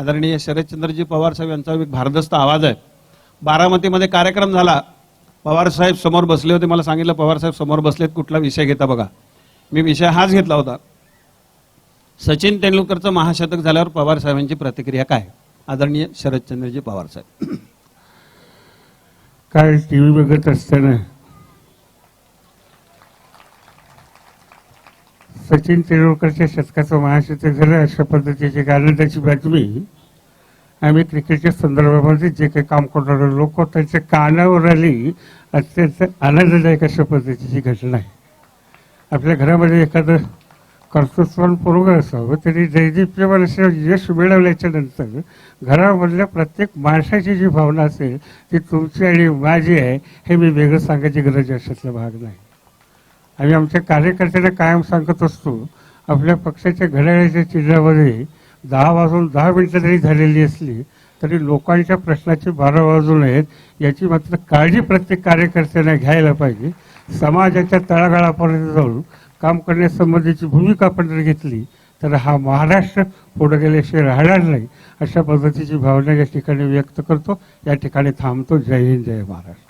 आदरणीय शरदचंद्रजी पवार साहेब यांचा एक भारदस्त आवाज आहे. बारामतीमध्ये कार्यक्रम झाला. पवार साहेब समोर बसले होते. मला सांगितलं पवार साहेब समोर बसलेत कुठला विषय घेता बघा. मी विषय हाच घेतला होता. सचिन तेंडुलकरचं महाशतक झाल्यावर पवार साहेबांची प्रतिक्रिया काय? आदरणीय शरदचंद्रजी पवार साहेब. काल टी व्ही बघत असताना सचिन तेंडुलकरच्या शतकाचं महाशतक झालं अशा पद्धतीची एक आनंदाची बातमी आम्ही क्रिकेटच्या संदर्भामध्ये जे काही काम करणारे लोक त्यांच्या कानावर आली अत्यंत आनंददायक अशा पद्धतीची घटना आहे. आपल्या घरामध्ये एखादं कर्तृत्वान पोरगं असावं त्यांनी दैदिप्यमान असं यश मिळवल्याच्या नंतर घरामधल्या प्रत्येक माणसाची जी भावना असेल ती तुमची आणि माझी आहे हे मी वेगळं सांगायची गरज अशातला भाग नाही. आम्ही आमच्या कार्यकर्त्यांना कायम सांगत असतो आपल्या पक्षाच्या घड्याळ्याच्या चिन्हामध्ये दहा वाजून दहा मिनटं जरी झालेली असली तरी लोकांच्या प्रश्नाचे बारा वाजू नयेत याची मात्र काळजी प्रत्येक कार्यकर्त्यांना घ्यायला पाहिजे. समाजाच्या तळागाळापर्यंत जाऊन काम करण्यासंबंधीची भूमिका आपण जर घेतली तर हा महाराष्ट्र पुढे गेल्याशिवाय राहणार नाही अशा पद्धतीची भावना या ठिकाणी व्यक्त करतो. या ठिकाणी थांबतो. जय हिंद जय महाराष्ट्र.